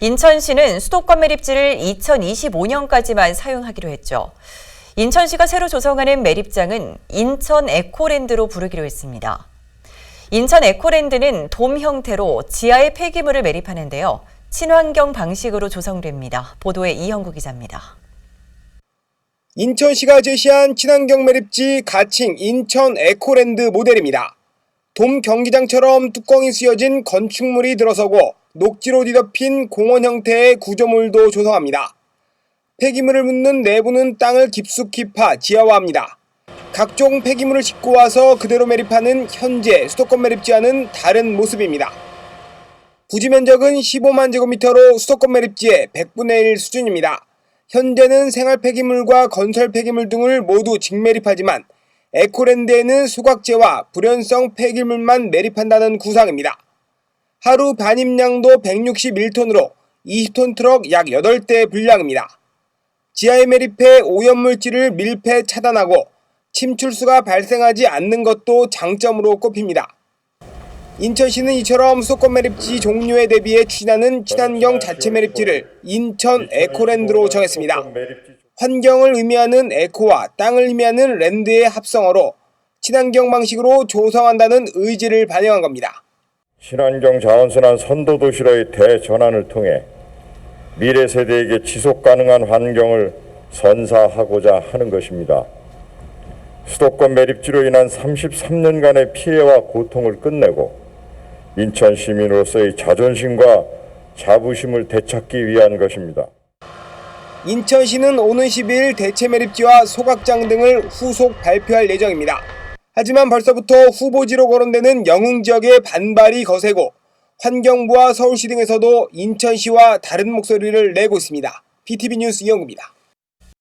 인천시는 수도권 매립지를 2025년까지만 사용하기로 했죠. 인천시가 새로 조성하는 매립장은 인천 에코랜드로 부르기로 했습니다. 인천 에코랜드는 돔 형태로 지하에 폐기물을 매립하는데요. 친환경 방식으로 조성됩니다. 보도에 이형구 기자입니다. 인천시가 제시한 친환경 매립지 가칭 인천 에코랜드 모델입니다. 돔 경기장처럼 뚜껑이 씌어진 건축물이 들어서고 녹지로 뒤덮인 공원 형태의 구조물도 조성합니다. 폐기물을 묻는 내부는 땅을 깊숙이 파 지하화합니다. 각종 폐기물을 싣고 와서 그대로 매립하는 현재 수도권 매립지와는 다른 모습입니다. 부지 면적은 15만 제곱미터로 수도권 매립지의 100분의 1 수준입니다. 현재는 생활 폐기물과 건설 폐기물 등을 모두 직매립하지만 에코랜드에는 수각재와 불연성 폐기물만 매립한다는 구상입니다. 하루 반입량도 161톤으로 20톤 트럭 약 8대 분량입니다. 지하에 매립해 오염물질을 밀폐 차단하고 침출수가 발생하지 않는 것도 장점으로 꼽힙니다. 인천시는 이처럼 수도권 매립지 종류에 대비해 추진하는 친환경 자체 매립지를 인천 에코랜드로 정했습니다. 환경을 의미하는 에코와 땅을 의미하는 랜드의 합성어로 친환경 방식으로 조성한다는 의지를 반영한 겁니다. 친환경 자원순환 선도 도시로의 대전환을 통해 미래 세대에게 지속 가능한 환경을 선사하고자 하는 것입니다. 수도권 매립지로 인한 33년간의 피해와 고통을 끝내고 인천 시민으로서의 자존심과 자부심을 되찾기 위한 것입니다. 인천시는 오는 12일 대체 매립지와 소각장 등을 후속 발표할 예정입니다. 하지만 벌써부터 후보지로 거론되는 영흥 지역의 반발이 거세고 환경부와 서울시 등에서도 인천시와 다른 목소리를 내고 있습니다. BTV 뉴스 이영구입니다.